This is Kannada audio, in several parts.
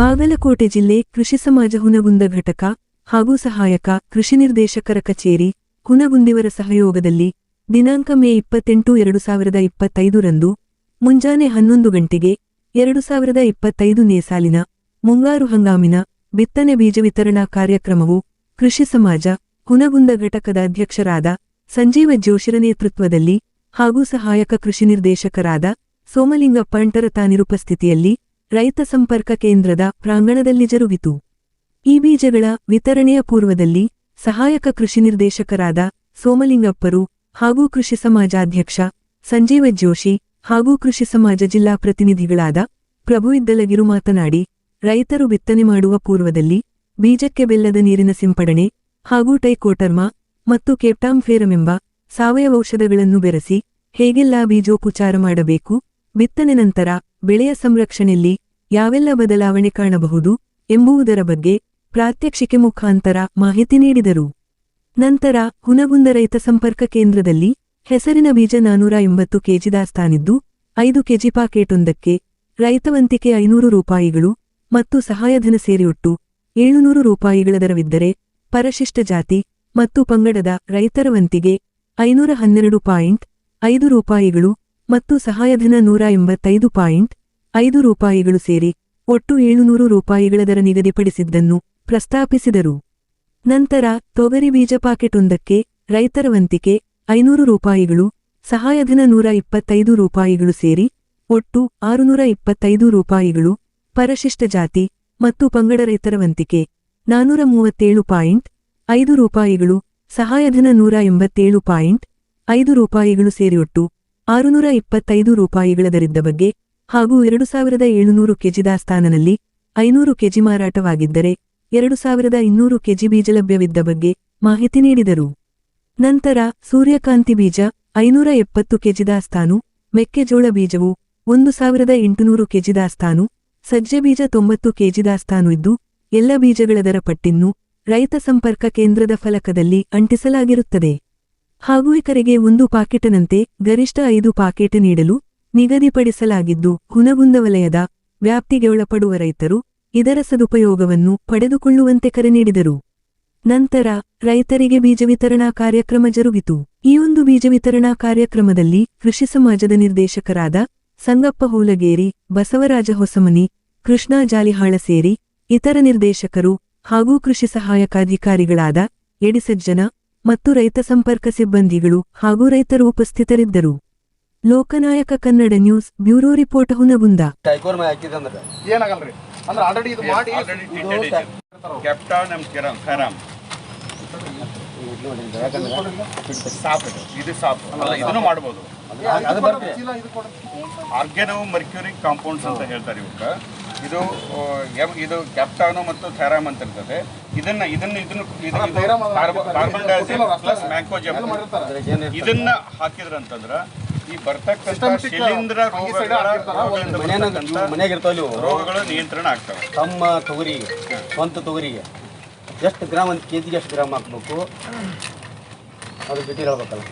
ಬಾಗಲಕೋಟೆ ಜಿಲ್ಲೆ ಕೃಷಿ ಸಮಾಜ ಹುನಗುಂದ ಘಟಕ ಹಾಗೂ ಸಹಾಯಕ ಕೃಷಿ ನಿರ್ದೇಶಕರ ಕಚೇರಿ ಹುನಗುಂದಿವರ ಸಹಯೋಗದಲ್ಲಿ ದಿನಾಂಕ ಮೇ ಇಪ್ಪತ್ತೆಂಟು ಎರಡು ಸಾವಿರದ ಇಪ್ಪತ್ತೈದರಂದು ಮುಂಜಾನೆ ಹನ್ನೊಂದು ಗಂಟೆಗೆ ಎರಡು ಸಾವಿರದ ಇಪ್ಪತ್ತೈದನೇ ಸಾಲಿನ ಮುಂಗಾರು ಹಂಗಾಮಿನ ಬಿತ್ತನೆ ಬೀಜ ವಿತರಣಾ ಕಾರ್ಯಕ್ರಮವು ಕೃಷಿ ಸಮಾಜ ಹುನಗುಂದ ಘಟಕದ ಅಧ್ಯಕ್ಷರಾದ ಸಂಜೀವ ಜೋಶಿರ ನೇತೃತ್ವದಲ್ಲಿ ಹಾಗೂ ಸಹಾಯಕ ಕೃಷಿ ನಿರ್ದೇಶಕರಾದ ಸೋಮಲಿಂಗಪ್ಪ ಅಂಟರತಾನಿರುಪಸ್ಥಿತಿಯಲ್ಲಿ ರೈತ ಸಂಪರ್ಕ ಕೇಂದ್ರದ ಪ್ರಾಂಗಣದಲ್ಲಿ ಜರುಗಿತು. ಈ ಬೀಜಗಳ ವಿತರಣೆಯ ಪೂರ್ವದಲ್ಲಿ ಸಹಾಯಕ ಕೃಷಿ ನಿರ್ದೇಶಕರಾದ ಸೋಮಲಿಂಗಪ್ಪರು ಹಾಗೂ ಕೃಷಿ ಸಮಾಜಾಧ್ಯಕ್ಷ ಸಂಜೀವ ಜೋಶಿ ಹಾಗೂ ಕೃಷಿ ಸಮಾಜ ಜಿಲ್ಲಾ ಪ್ರತಿನಿಧಿಗಳಾದ ಪ್ರಭು ಇದ್ದಲಗಿರು ಮಾತನಾಡಿ, ರೈತರು ಬಿತ್ತನೆ ಮಾಡುವ ಪೂರ್ವದಲ್ಲಿ ಬೀಜಕ್ಕೆ ಬೆಲ್ಲದ ನೀರಿನ ಸಿಂಪಡಣೆ ಹಾಗೂ ಟೈಕೋಟರ್ಮಾ ಮತ್ತು ಕೇಪ್ಟಾಂಫೇರಮೆಂಬ ಸಾವಯವ ಔಷಧಗಳನ್ನು ಬೆರೆಸಿ ಹೇಗೆಲ್ಲಾ ಬೀಜೋಪಚಾರ ಮಾಡಬೇಕು ಬಿತ್ತನೆ ನಂತರ ಬೆಳೆಯ ಸಂರಕ್ಷಣೆಯಲ್ಲಿ ಯಾವೆಲ್ಲ ಬದಲಾವಣೆ ಕಾಣಬಹುದು ಎಂಬುವುದರ ಬಗ್ಗೆ ಪ್ರಾತ್ಯಕ್ಷಿಕೆ ಮುಖಾಂತರ ಮಾಹಿತಿ ನೀಡಿದರು. ನಂತರ ಹುನಗುಂದ ರೈತ ಸಂಪರ್ಕ ಕೇಂದ್ರದಲ್ಲಿ ಹೆಸರಿನ ಬೀಜ ನಾನೂರ ಎಂಬತ್ತು ಕೆಜಿ ದಾಸ್ತಾನಿದ್ದು, ಐದು ಕೆಜಿ ಪಾಕೆಟೊಂದಕ್ಕೆ ರೈತವಂತಿಕೆ ಐನೂರು ರೂಪಾಯಿಗಳು ಮತ್ತು ಸಹಾಯಧನ ಸೇರಿ ಒಟ್ಟು ಏಳುನೂರು ರೂಪಾಯಿಗಳ ದರವಿದ್ದರೆ ಪರಶಿಷ್ಟ ಜಾತಿ ಮತ್ತು ಪಂಗಡದ ರೈತರವಂತಿಗೆ ಐನೂರ ಹನ್ನೆರಡು ಪಾಯಿಂಟ್ ಐದು ರೂಪಾಯಿಗಳು ಮತ್ತು ಸಹಾಯಧನ ನೂರ ಎಂಬತ್ತೈದು ಪಾಯಿಂಟ್ ಐದು ರೂಪಾಯಿಗಳು ಸೇರಿ ಒಟ್ಟು ಏಳುನೂರು ರೂಪಾಯಿಗಳ ದರ ನಿಗದಿಪಡಿಸಿದ್ದನ್ನು ಪ್ರಸ್ತಾಪಿಸಿದರು. ನಂತರ ತೊಗರಿ ಬೀಜ ಪಾಕೆಟೊಂದಕ್ಕೆ ರೈತರ ವಂತಿಕೆ ಐನೂರು ರೂಪಾಯಿಗಳು, ಸಹಾಯಧನ ನೂರ ಇಪ್ಪತ್ತೈದು ರೂಪಾಯಿಗಳು ಸೇರಿ ಒಟ್ಟು ಆರುನೂರ ಇಪ್ಪತ್ತೈದು ರೂಪಾಯಿಗಳು, ಪರಶಿಷ್ಟ ಜಾತಿ ಮತ್ತು ಪಂಗಡ ರೈತರ ವಂತಿಕೆ ನಾನೂರ ಮೂವತ್ತೇಳು ಪಾಯಿಂಟ್ ಐದು ರೂಪಾಯಿಗಳು, ಸಹಾಯಧನ ನೂರ ಎಂಬತ್ತೇಳು ಪಾಯಿಂಟ್ ಐದು ರೂಪಾಯಿಗಳು ಸೇರಿ ಒಟ್ಟು ಆರುನೂರ ಇಪ್ಪತ್ತೈದು ರೂಪಾಯಿಗಳ ದರಿದ್ದ ಬಗ್ಗೆ ಹಾಗೂ ಎರಡು ಸಾವಿರದ ಏಳುನೂರು ಕೆಜಿ ದಾಸ್ತಾನನಲ್ಲಿ ಐನೂರು ಕೆಜಿ ಮಾರಾಟವಾಗಿದ್ದರೆ ಎರಡು ಸಾವಿರದ ಇನ್ನೂರು ಕೆಜಿ ಬೀಜ ಲಭ್ಯವಿದ್ದ ಬಗ್ಗೆ ಮಾಹಿತಿ ನೀಡಿದರು. ನಂತರ ಸೂರ್ಯಕಾಂತಿ ಬೀಜ ಐನೂರ ಎಪ್ಪತ್ತು ಕೆಜಿ ದಾಸ್ತಾನು, ಮೆಕ್ಕೆಜೋಳ ಬೀಜವು ಒಂದು ಸಾವಿರದ ಎಂಟುನೂರು ಕೆಜಿ ದಾಸ್ತಾನು, ಸಜ್ಜೆ ಬೀಜ ತೊಂಬತ್ತು ಕೆಜಿ ದಾಸ್ತಾನು ಇದ್ದು, ಎಲ್ಲ ಬೀಜಗಳ ದರ ಪಟ್ಟಿನ್ನು ರೈತ ಸಂಪರ್ಕ ಕೇಂದ್ರದ ಫಲಕದಲ್ಲಿ ಅಂಟಿಸಲಾಗಿರುತ್ತದೆ. ಹಾಗೂ ಇಕರಿಗೆ ಒಂದು ಪಾಕೆಟ್ನಂತೆ ಗರಿಷ್ಠ ಐದು ಪಾಕೆಟ್ ನೀಡಲು ನಿಗದಿಪಡಿಸಲಾಗಿದ್ದು, ಹುನಗುಂದ ವಲಯದ ವ್ಯಾಪ್ತಿಗೆ ಒಳಪಡುವ ರೈತರು ಇದರ ಸದುಪಯೋಗವನ್ನು ಪಡೆದುಕೊಳ್ಳುವಂತೆ ಕರೆ ನೀಡಿದರು. ನಂತರ ರೈತರಿಗೆ ಬೀಜ ವಿತರಣಾ ಕಾರ್ಯಕ್ರಮ ಜರುಗಿತು. ಈ ಒಂದು ಬೀಜ ವಿತರಣಾ ಕಾರ್ಯಕ್ರಮದಲ್ಲಿ ಕೃಷಿ ಸಮಾಜದ ನಿರ್ದೇಶಕರಾದ ಸಂಗಪ್ಪ ಹೂಲಗೇರಿ, ಬಸವರಾಜ ಹೊಸಮನಿ, ಕೃಷ್ಣಾ ಜಾಲಿಹಾಳ ಸೇರಿ ಇತರ ನಿರ್ದೇಶಕರು ಹಾಗೂ ಕೃಷಿ ಸಹಾಯಕಾಧಿಕಾರಿಗಳಾದ ಎಡಿಸಜ್ಜನ ಮತ್ತು ರೈತ ಸಂಪರ್ಕ ಸಿಬ್ಬಂದಿಗಳು ಹಾಗೂ ರೈತರು ಉಪಸ್ಥಿತರಿದ್ದರು. Lokanayaka Kannada news bureau report Hungund. ಇದನ್ನು. ಆರ್ಗ್ಯಾನೋ ಮರ್ಕ್ಯೂರಿ ಕಾಂಪೌಂಡ್ಸ್ ಅಂತ ಹೇಳ್ತಾರೆ ಇವಕ್ಕ ಇದು ಇದು ಕ್ಯಾಪ್ಟಾನು ಮತ್ತು ಥೈರಾಮ್ ಅಂತ ಇರ್ತದೆ. ಇದನ್ನ ಇದನ್ನ ಇದನ್ನು ಕಾರ್ಬನ್ ಡೈಆಕ್ಸೈಡ್ ಪ್ಲಸ್. ಮ್ಯಾಂಕೋಜಮ್ ಇದನ್ನ ಹಾಕಿದ್ರಂತಂದ್ರ ಈ ಬರ್ತಕ್ಕಂಥ ಶಿಲೀಂದ್ರ ಶಿಲೀಂಧ್ರ ರೋಗಗಳ ನಿಯಂತ್ರಣ ಆಗ್ತವೆ. ತಮ್ಮ ತೊಗರಿಗೆ ಸ್ವಂತ ತೊಗರಿಗೆ. ಎಷ್ಟು ಗ್ರಾಮ್ ಒಂದು ಕೆಜಿಗೆ ಎಷ್ಟು ಗ್ರಾಮ್ ಹಾಕ್ಬೇಕು? ಅದು ಬಿಟ್ಟು ಹೇಳ್ಬೇಕಲ್ಲ.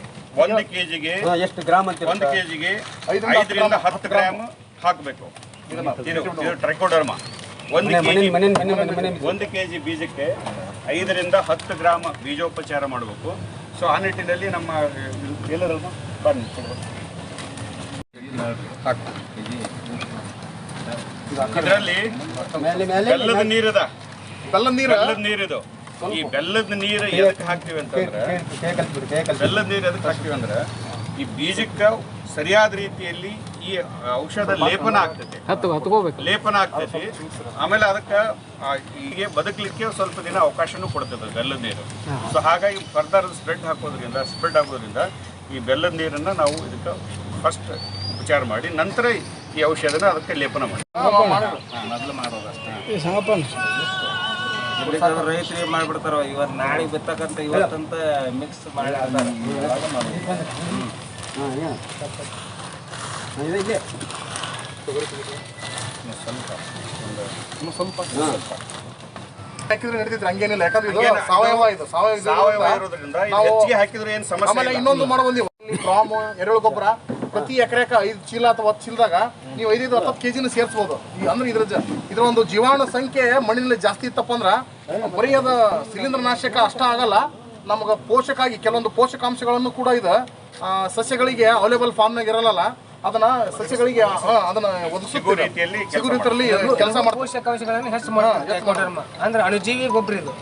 ಒಂದು ಕೆಜಿಗೆ ಎಷ್ಟು ಗ್ರಾಮ್ ಅಂತ ಒಂದು? ಕೆಜಿಗೆ ಐದರಿಂದ ಹತ್ತು ಗ್ರಾಮ್, ಹತ್ತು ಗ್ರಾಮ್ ಹಾಕಬೇಕು. ಟ್ರೈಕೋಡರ್ಮ ಒಂದು ಕೆ ಜಿ ಬೀಜಕ್ಕೆ ಐದರಿಂದ ಹತ್ತು ಗ್ರಾಮ ಬೀಜೋಪಚಾರ ಮಾಡಬೇಕು. ಸೊ ಆ ನಿಟ್ಟಿನಲ್ಲಿ ನಮ್ಮ ಬನ್ನಿ ಇದರಲ್ಲಿ ಬೆಲ್ಲದ ನೀರದ ಬೆಲ್ಲದ ನೀರು? ಬೆಲ್ಲದ ನೀರಿದು. ಈ ಬೆಲ್ಲದ ನೀರ ಎದಕ್ಕೆ ಹಾಕ್ತೀವಿ ಅಂತಂದ್ರೆ ಬೆಲ್ಲದ ನೀರು ಎದಕ್ಕೆ ಹಾಕ್ತೀವಿ ಅಂದ್ರೆ ಈ ಬೀಜಕ್ಕೆ ಸರಿಯಾದ ರೀತಿಯಲ್ಲಿ ಈ ಔಷಧ ಲೇಪನ ಆಗ್ತೈತೆ ಲೇಪನ ಆಗ್ತೈತಿ ಆಮೇಲೆ ಅದಕ್ಕೆ ಹೀಗೆ ಬದುಕಲಿಕ್ಕೆ ಸ್ವಲ್ಪ ದಿನ ಅವಕಾಶನೂ ಕೊಡ್ತದೆ ಬೆಲ್ಲದ ನೀರು. ಸೊ ಹಾಗಾಗಿ ಫರ್ದರ್ ಸ್ಪ್ರೆಡ್ ಹಾಕೋದ್ರಿಂದ ಸ್ಪ್ರೆಡ್ ಆಗೋದ್ರಿಂದ ಈ ಬೆಲ್ಲದ ನೀರನ್ನು ನಾವು ಇದಕ್ಕೆ ಫಸ್ಟ್ ಉಪಚಾರ ಮಾಡಿ ನಂತರ ಈ ಔಷಧನ ಅದಕ್ಕೆ ಲೇಪನ ಮಾಡಿ. ಮೊದಲು ಮಾಡೋದಷ್ಟೇ ರೈತರು ಏನ್ ಮಾಡ್ಬಿಡ್ತಾರ ಇವತ್ತು ನಾಳೆ ಬಿತ್ತಕ್ಕಂತ ಇವತ್ತಂತ ಮಿಕ್ಸ್ ಮಾಡಿ ಹಾಂ ಏನು ಹಾಂ, ಇದೆ ಇದೆ ಹಾಕಿದ್ರೆ ನಡೀತೈತ್ರಿ ಹಂಗೇನಿಲ್ಲ ಯಾಕಂದ್ರೆ ಇದು ಸಾವಯವ ಇದು ಸಾವಯವ ಸಾವಯವ ಇರೋದ್ರಿಂದ ನಾವು- ಹೆಚ್ಚಿಗೆ ಹಾಕಿದ್ರೆ ಏನು ಸಮಸ್ಯೆ ಆಮೇಲೆ ಇಲ್ಲ. ಇನ್ನೊಂದು ಮಾಡೋ ಬಂದಿವಿ. ಪ್ರಾಮ್ ಎರೆಹುಳು ಗೊಬ್ಬರ ಪ್ರತಿ ಎಕರೆಕ ಐದು ಚೀಲ ಅಥವಾ ಹತ್ತು ಚೀಲದಾಗ ನೀವು ಐದೈದು ಹತ್ತು ಕೆಜಿನ ಸೇರಿಸ್ಬೋದು. ಈ ಅಂದ್ರೆ ಇದ್ರ ಜ- ಇದ್ರ ಒಂದು ಜೀವಾಣು ಸಂಖ್ಯೆ ಮಣ್ಣಿನಲ್ಲಿ ಜಾಸ್ತಿ ಇತ್ತಪ್ಪ ಅಂದ್ರ ಬರೀ ಅದ ಶಿಲೀಂಧ್ರ ನಾಶಕ ಅಷ್ಟ ಆಗಲ್ಲ. ನಮ್ಗೆ ಪೋಷಕಾಗಿ ಕೆಲವೊಂದು ಪೋಷಕಾಂಶಗಳನ್ನು ಕೂಡ ಇದು ಸಸ್ಯಗಳಿಗೆ ಅವೈಲೇಬಲ್ ಫಾರ್ಮ್ನಾಗ ಇರಲ್ಲ ಅದನ್ನ ಸಸ್ಯಗಳಿಗೆ ಆ, ಅದನ್ನ ಒದಗಿಸುವ ರೀತಿಯಲ್ಲಿ ಕೆಲ್ಸ ಸಿಗೋ ರೀತಿಯಲ್ಲಿ ಕೆಲಸ ಮಾಡ್ತಾರೆ. ಪೋಷಕಾಂಶಗಳನ್ನು ಹೆಚ್ಚು ಮಾಡ್ತಾರೆ ಅಂದ್ರೆ ಅಣುಜೀವಿ ಗೊಬ್ಬರ ಇದು.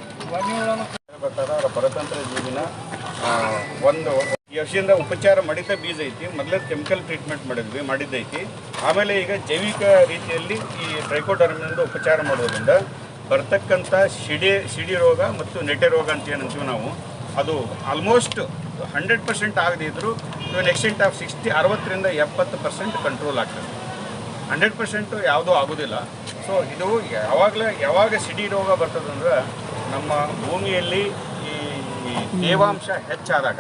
ಪ್ರಕಾರ ಪರತಂತ್ರ ಜೀವಿನ ಒಂದು ಈ ವರ್ಷದಿಂದ ಉಪಚಾರ ಮಾಡಿದ ಬೀಜ ಐತಿ. ಮೊದಲೇ ಕೆಮಿಕಲ್ ಟ್ರೀಟ್ಮೆಂಟ್ ಮಾಡಿದ್ವಿ ಮಾಡಿದ್ದೈತಿ ಆಮೇಲೆ ಈಗ ಜೈವಿಕ ರೀತಿಯಲ್ಲಿ ಈ ಟ್ರೈಕೋಡರ್ಮಿನಿಂದ ಉಪಚಾರ ಮಾಡೋದ್ರಿಂದ ಬರ್ತಕ್ಕಂಥ ಶಿಡಿ ಶಿಡಿ ರೋಗ ಮತ್ತು ನೆಟೆ ರೋಗ ಅಂತ ಏನಂತೀವಿ ನಾವು ಅದು almost hundred percent ಆಗದಿದ್ದರೂ to an extent of sixty ಅರವತ್ತರಿಂದ ಎಪ್ಪತ್ತು ಪರ್ಸೆಂಟ್ ಕಂಟ್ರೋಲ್ ಆಗ್ತದೆ. ಹಂಡ್ರೆಡ್ ಪರ್ಸೆಂಟು ಯಾವುದೂ ಆಗೋದಿಲ್ಲ. ಸೊ ಇದು ಯಾವಾಗಲೇ, ಯಾವಾಗ ಸಿಡಿ ರೋಗ ಬರ್ತದಂದ್ರೆ ನಮ್ಮ ಭೂಮಿಯಲ್ಲಿ ಈ ತೇವಾಂಶ ಹೆಚ್ಚಾದಾಗ,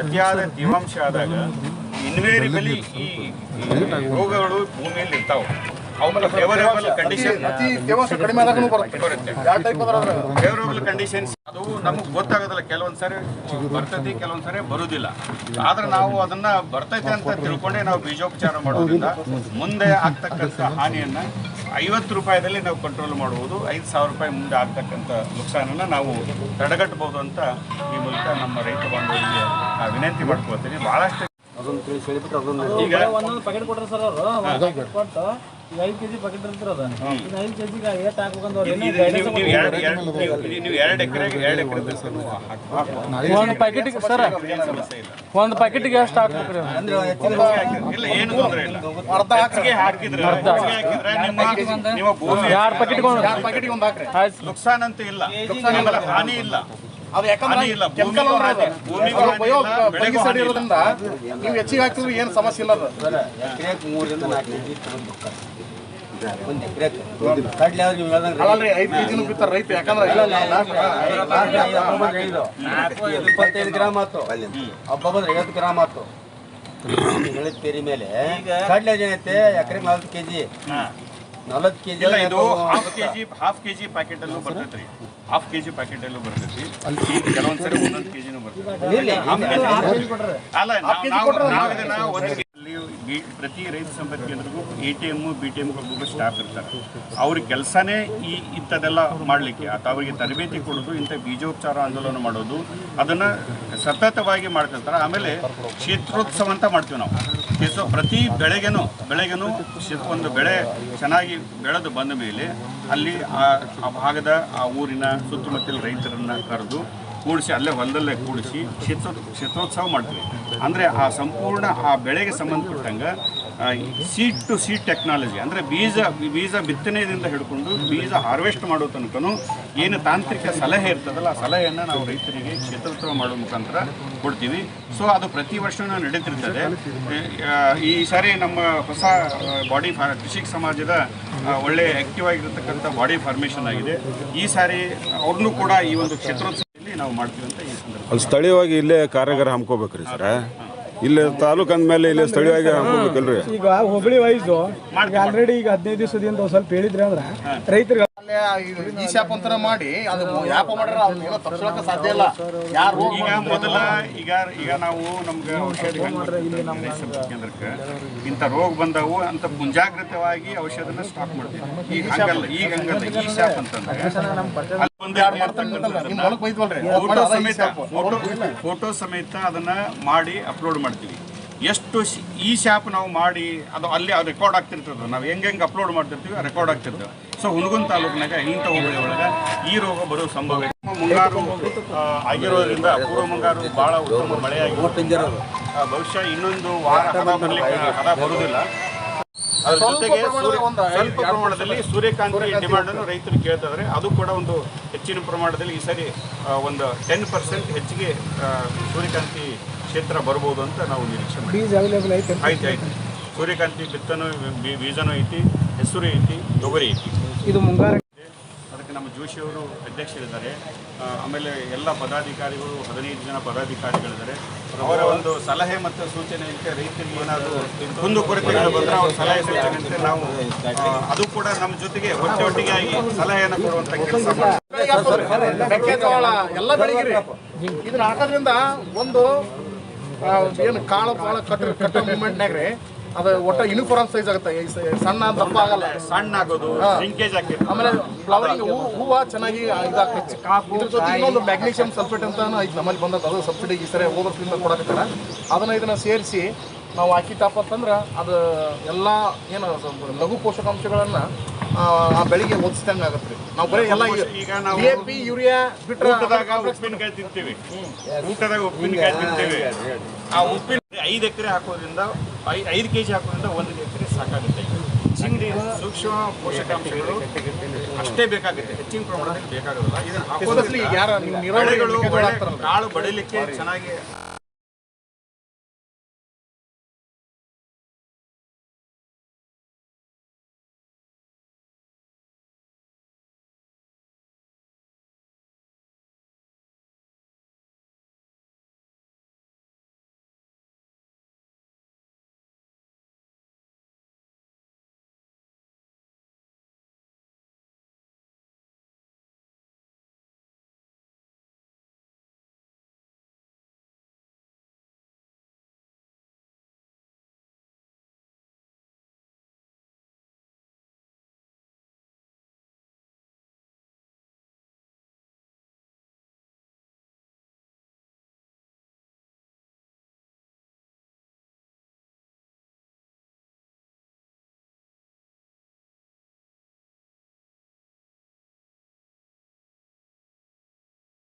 ಅತಿಯಾದ ತೇವಾಂಶ ಆದಾಗ ಇನ್ವೇರಿಬಲಿ ಈ ರೋಗಗಳು ಭೂಮಿಯಲ್ಲಿ ಇರ್ತಾವೆ ಫೇವರೇಬಲ್ ಕಂಡೀಷನ್ ಬರುತ್ತೆ. ಬರುತ್ತೆ. ಯಾವ ಟೈಪ್ ಅದ್ರ ಫೇವರಬಲ್ ಕಂಡೀಷನ್ಸ್ ಅದು ನಮಗೆ ಗೊತ್ತಾಗೋದಿಲ್ಲ. ಕೆಲವೊಂದು ಸಾರಿ ಬರ್ತೈತಿ ಕೆಲವೊಂದು ಸಾರಿ ಬರುವುದಿಲ್ಲ ಆದ್ರೆ ನಾವು ಅದನ್ನ ಬರ್ತೈತೆ ಅಂತ ತಿಳ್ಕೊಂಡೆ ನಾವು ಬೀಜೋಪಚಾರ ಮಾಡೋದ್ರಿಂದ ಮುಂದೆ ಆಗ್ತಕ್ಕಂಥ ಹಾನಿಯನ್ನ ಐವತ್ತು ರೂಪಾಯಿದಲ್ಲಿ ನಾವು ಕಂಟ್ರೋಲ್ ಮಾಡುವುದು ಐದು ಸಾವಿರ ರೂಪಾಯಿ ಮುಂದೆ ಆಗ್ತಕ್ಕಂಥ ನುಕ್ಸಾನನ್ನ ನಾವು ತಡೆಗಟ್ಟಬಹುದು ಅಂತ ಈ ಮೂಲಕ ನಮ್ಮ ರೈತ ಬಾಂಧವರಿಗೆ ಆ, ವಿನಂತಿ ಮಾಡ್ಕೊಳ್ತೀನಿ. ಬಹಳಷ್ಟು ಅದೊಂದು ತಿಳಿಸಿ ಅದೊಂದು ಈಗ ಈಗ ಐದು ಕೆಜಿ ಪ್ಯಾಕೆಟ್ ಇರ್ತಿರೋದ ಈಗ ಐದು ಕೆಜಿಗೆ ಏಟ್ ಹಾಕ್ಬೇಕಂತ ಅವ್ರು ಇದು- ಏನೋ guidance ನೀವು ನೀವು ಎರಡು ಎರಡು ನೀವು- ನೀವು ಎರಡು ಎಕರೆಗೆ ಎರಡು ಎಕರೆ ಒಂದು ಪ್ಯಾಕೆಟಿಗೆ ಸರ್ ಸಮಸ್ಯೆ ಇಲ್ಲ ಒಂದು ಪ್ಯಾಕೆಟಿಗೆ ಎಷ್ಟು ಹಾಕ್ಬೇಕ್ರಿ ಇಲ್ಲ ಏನು ತೊಂದರೆ ಇಲ್ಲ. ಹೆಚ್ಚಿಗೆ ಹಾಕಿದ್ರೆ ಹೆಚ್ಚಿಗೆ ಹಾಕಿದ್ರೆ ನಿಮ್ಮ ನಿಮ್ಮ ಭೂಮಿ ಎರಡು ಪ್ಯಾಕೆಟ್ಗೆ ಒಂದು ಪ್ಯಾಕೆಟ್ಗೆ ಒಂದು ಹಾಕ್ರಿ? ಆಯ್ತು. ನುಕ್ಸಾನ್ ಅಂತ ಇಲ್ಲ. ಹಾನಿ ಇಲ್ಲ. ಅದು ಯಾಕಂದ್ರೆ ಹಾನಿ ಇಲ್ಲ. ಕೆಮಿಕಲ್ ಭೂಮಿಗೂ ಹಾನಿ. ಭೂಮಿಗೂ ಹಾನಿ ಇಲ್ಲ ಬೆಳೆಗೂ ಹಾನಿ ಇಲ್ಲ. ಇರೋದ್ರಿಂದ ನೀವು ಹೆಚ್ಚಿಗೆ ಹಾಕಿದ್ರು ಏನು ಸಮಸ್ಯೆ ಇಲ್ಲ ಅದು. ಇಪ್ಪತ್ತೈದು ಗ್ರಾಮ್ ಹಬ್ಬ ಬಂದ್ರೆ ಐವತ್ತು ಗ್ರಾಮ್ ಪೇರಿ ಮೇಲೆ ಕಡ್ಲೆ ಏನೈತೆ ಎಕರೆ ನಲ್ವತ್ತು ಕೆ ಜಿ. ನಲ್ವತ್ತು ಕೆ ಜಿ ಇದು half K G half K G packet ಅಲ್ಲೂ ಬರ್ತೈತ್ರಿ. ಹಾಫ್ ಕೆ ಜಿ ಪ್ಯಾಕೆಟ್ ಅಲ್ಲೂ ಬರ್ತೈತಿ ಕೆಲವೊಂದ್ಸರಿ ಒಂದೊಂದು ಕೆ ಜಿನೂ ಬರ್ತೈತಿ ಅಲ್ಲ ನಾವು- ಇದನ್ನ ಪ್ರತಿ ರೈತ ಸಂಪರ್ಕ ಕೇಂದ್ರಕ್ಕೂ A T M B T M ಒಬ್ಬೊಬ್ಬರು ಸ್ಟಾಫ್ ಇರ್ತಾರೆ. ಅವ್ರ ಕೆಲಸನೇ ಈ ಇಂಥದ್ದೆಲ್ಲ ಮಾಡಲಿಕ್ಕೆ. ಅಥವಾ ಅವರಿಗೆ ತರಬೇತಿ ಕೊಡೋದು, ಇಂಥ ಬೀಜೋಪಚಾರ ಆಂದೋಲನ ಮಾಡೋದು, ಅದನ್ನು ಸತತವಾಗಿ ಮಾಡ್ತಿರ್ತಾರೆ ಆಮೇಲೆ ಕ್ಷೇತ್ರೋತ್ಸವ ಅಂತ ಮಾಡ್ತೀವಿ ನಾವು. ಕ್ಷೇತ್ರ ಪ್ರತಿ ಬೆಳೆಗೇನು ಬೆಳೆಗೇನು ಒಂದು ಬೆಳೆ ಚೆನ್ನಾಗಿ ಬೆಳೆದು ಬಂದ ಮೇಲೆ ಅಲ್ಲಿ ಆ ಭಾಗದ, ಆ ಊರಿನ ಸುತ್ತಮುತ್ತಲ ರೈತರನ್ನು ಕರೆದು ಕೂಡಿಸಿ ಅಲ್ಲೇ ಹೊಲದಲ್ಲೇ ಕೂಡಿಸಿ ಕ್ಷೇತ್ರ ಕ್ಷೇತ್ರೋತ್ಸವ ಮಾಡ್ತೀವಿ. ಅಂದರೆ ಆ ಸಂಪೂರ್ಣ ಆ ಬೆಳೆಗೆ ಸಂಬಂಧಪಟ್ಟಂಗೆ ಸೀಡ್ ಟು ಸೀಡ್ ಟೆಕ್ನಾಲಜಿ ಅಂದರೆ ಬೀಜ ಬೀಜ ಬಿತ್ತನೆಯಿಂದ ಹಿಡ್ಕೊಂಡು ಬೀಜ ಹಾರ್ವೆಸ್ಟ್ ಮಾಡೋ ತನಕನೂ ಏನು ತಾಂತ್ರಿಕ ಸಲಹೆ ಇರ್ತದಲ್ಲ ಆ ಸಲಹೆಯನ್ನು ನಾವು ರೈತರಿಗೆ ಕ್ಷೇತ್ರೋತ್ಸವ ಮಾಡೋ ಮುಖಾಂತರ ಕೊಡ್ತೀವಿ. ಸೊ ಅದು ಪ್ರತಿ ವರ್ಷವೂ ನಡೀತಿರ್ತದೆ. ಈ ಸಾರಿ ನಮ್ಮ ಹೊಸ ಬಾಡಿ ಫಾರ್ ಕೃಷಿ ಸಮಾಜದ ಆ, ಒಳ್ಳೆ ಆಕ್ಟಿವ್ ಆಗಿರತಕ್ಕಂಥ ಬಾಡಿ ಫಾರ್ಮೇಷನ್ ಆಗಿದೆ. ಈ ಸಾರಿ ಅವ್ರನ್ನೂ ಕೂಡ ಈ ಒಂದು ಕ್ಷೇತ್ರೋತ್ಸವದಲ್ಲಿ ನಾವು ಮಾಡ್ತೀವಿ ಅಂತ ಈ ಸಂದರ್ಭ ಅಲ್ಲಿ ಸ್ಥಳೀಯವಾಗಿ ಇಲ್ಲೇ ಕಾರ್ಯಾಗಾರ ಹಮ್ಕೋಬೇಕ್ರಿ ಸರ್. ಇಲ್ಲಿ ತಾಲೂಕು ಅಂದಮೇಲೆ ಇಲ್ಲಿ ಸ್ಥಳೀಯವಾಗಿ ಹಮ್ಕೋಬೇಕಲ್ರಿ? ಈಗ ಹೋಬಳಿ ವೈಸು ಈಗ ಆಲ್ರೆಡಿ ಈಗ ಹದಿನೈದು ದಿವಸದಿಂದ ಒಂದ್ ಸ್ವಲ್ಪ ಹೇಳಿದ್ರೆ ಅಂದ್ರೆ ರೈತರಿಗೆ ಈ ಮಾಡಿ ಅದು ಯಾಪ ಮಾಡ್ರೆ ಅವ್ನ ಏನೋ ತಪ್ಪಿಸೋಕೆ ಸಾಧ್ಯ ಇಲ್ಲ. ಯಾರು ಈಗ ಮೊದಲ ಈಗ ಈಗ ನಾವು ನಮ್ಗೆ ಔಷಧಿ ಕೇಂದ್ರಕ್ಕೆ ಇಂಥ ರೋಗ ಬಂದವು ಅಂತ ಮುಂಜಾಗ್ರತವಾಗಿ ಔಷಧನ ಸ್ಟಾಕ್ ಮಾಡ್ತೀವಿ. ಈಗ ಹಂಗಲ್ಲ ಈಗ ಹಂಗಲ್ಲ ಈ ಶಾಪ್ ಅಂತಂದ್ರೆ. ಫೋಟೋ ಸಮೇತ ಫೋಟೋ ಸಮೇತ ಅದನ್ನ ಮಾಡಿ ಅಪ್ಲೋಡ್ ಮಾಡ್ತೀವಿ. ಎಷ್ಟು ಈ ಶಾಪ್ ನಾವು ಮಾಡಿ, ಅದು ಅಲ್ಲಿ ರೆಕಾರ್ಡ್ ಆಗ್ತಿರ್ತದೆ. ನಾವು ಹೆಂಗೆ ಹೆಂಗೆ ಅಪ್ಲೋಡ್ ಮಾಡ್ತಿರ್ತೀವಿ ರೆಕಾರ್ಡ್ ಆಗ್ತಿರ್ತೇವೆ ಸೊ ಹುಣಗುನ್ ತಾಲೂಕಿನಾಗ ಇಂಥ ಹೋಗಿ ಒಳಗೆ ಈ ರೋಗ ಬರೋ ಸಂಭವ ಮುಂಗಾರು ಆಗಿರೋದ್ರಿಂದ ಪೂರ್ವ ಮುಂಗಾರು ಭಾಳ ಉತ್ತಮ ಮಳೆಯಾಗಿ ಬಹುಶಃ ಇನ್ನೊಂದು ವಾರ ಬರುವುದಿಲ್ಲ. ಅದ್ರ ಜೊತೆಗೆ ಸ್ವಲ್ಪ ಪ್ರಮಾಣದಲ್ಲಿ ಸೂರ್ಯಕಾಂತಿ ಡಿಮಾಂಡ್ ಅನ್ನು ರೈತರು ಕೇಳ್ತಿದ್ದಾರೆ ಅದು ಕೂಡ ಒಂದು ಹೆಚ್ಚಿನ ಪ್ರಮಾಣದಲ್ಲಿ ಈ ಸರಿ ಒಂದು ಟೆನ್ ಪರ್ಸೆಂಟ್ ಹೆಚ್ಚಿಗೆ ಸೂರ್ಯಕಾಂತಿ ಕ್ಷೇತ್ರ ಬರಬಹುದು ಅಂತ ನಾವು ನಿರೀಕ್ಷೆ ಮಾಡ್ತೀವಿ. ಸೂರ್ಯಕಾಂತಿ ಬಿತ್ತನೂ ಬೀಜನೂ ಐತಿ ಹೆಸರು ಐತಿ ತೊಗರಿ ಐತಿ. ಇದು ಮುಂಗಾರ ಜೋಶಿಯವರು ಅಧ್ಯಕ್ಷರಿದ್ದಾರೆ. ಆಮೇಲೆ ಎಲ್ಲ ಪದಾಧಿಕಾರಿಗಳು, ಹದಿನೈದು ಜನ ಪದಾಧಿಕಾರಿಗಳಿದ್ದಾರೆ. ಅವರ ಒಂದು ಸಲಹೆ ಮತ್ತು ಸೂಚನೆಯಂತೆ ರೈತರಿಗೆ ಏನಾದರೂ ಒಂದು ಕೊರತೆಗಳು ಬಂದರೆ ಅವರ ಸಲಹೆ ಸೂಚನೆಯಂತೆ ನಾವು ಅದು ಕೂಡ ನಮ್ಮ ಜೊತೆಗೆ ಒಟ್ಟೆ ಒಟ್ಟಿಗೆ ಆಗಿ ಸಲಹೆಯನ್ನು ಕೊಡುವಂಥ ಕೆಲಸ ಮೆಕ್ಕೆಜೋಳ ಎಲ್ಲ ಇದನ್ನ ಹಾಕೋದ್ರಿಂದ ಒಂದು ಏನು ಕಾಳು ಕಾಳು ಕಟ್ಟ ಕಟ್ಟೋ ಮೂಮೆಂಟ್ನಾಗ ರೀ ಅದು ಒಟ್ಟ ಯೂನಿಫಾರ್ಮ್ ಸೈಜ್ ಆಗುತ್ತೆ. ಈ ಸಣ್ಣ ದಪ್ಪ ಆಗಲ್ಲ ಸಣ್ಣ ಆಗೋದು ಲಿಂಕೇಜ್ ಹಾಕಿರ್ತಾರೆ. ಆಮೇಲೆ ಫ್ಲವರಿಂಗ್ ಹೂ ಹೂವು ಚೆನ್ನಾಗಿ ಇದಾಗ್ತೈತಿ. ಇದ್ರ ಜೊತೆ ಇನ್ನೊಂದು ಮ್ಯಾಗ್ನೀಷಿಯಂ ಸಲ್ಫೇಟ್ ಅಂತ ಐತಿ ನಮ್ಮಲ್ಲಿ ಬಂದದ್ದು. ಅದು ಸಬ್ಸಿಡಿ ಈ ಸರಿ ಓವರ್ ವರ್ಷದಿಂದ ಕೊಡಕತ್ತಾರ. ಅದನ್ನ ಇದನ್ನ ಸೇರಿಸಿ ನಾವು ಹಾಕಿತಪ್ಪ ಅಂತಂದ್ರೆ ಅದು ಎಲ್ಲ ಏನು ಸ್ವಲ್ಪ ಲಘು ಪೋಷಕಾಂಶಗಳನ್ನ ಆ, ಬೆಳಿಗ್ಗೆ ಬೆಳೆಗೆ ಒದಿಸಿದಂಗೆ ಆಗುತ್ತೆ ನಾವು ಬರೀ ಎಲ್ಲ ಈಗ ನಾವು ಎ ಪಿ ಯೂರಿಯಾ ಬಿಟ್ಟರೆ ಊಟದಾಗ ಉಪ್ಪಿನಕಾಯಿ ತಿಂತೀವಿ. ಊಟದಾಗ ಉಪ್ಪಿನಕಾಯಿ ತಿಂತೀವಿ. ಆ ಉಪ್ಪಿನ ಐದು ಎಕರೆ ಹಾಕೋದ್ರಿಂದ ಐ- ಐದು ಕೆಜಿ ಹಾಕೋದ್ರಿಂದ ಒಂದು ಎಕರೆ ಸಾಕಾಗುತ್ತೆ. ಸೂಕ್ಷ್ಮ ಪೋಷಕಾಂಶಗಳು ಅಷ್ಟೇ ಬೇಕಾಗುತ್ತೆ. ಹೆಚ್ಚಿನ ಪ್ರಮಾಣದಲ್ಲಿ ಬೇಕಾಗೋದಿಲ್ಲ ಇದನ್ನು ಬೆಳೆಗಳು ಕಾಳು ಬಡಿಲಿಕ್ಕೆ ಚೆನ್ನಾಗಿ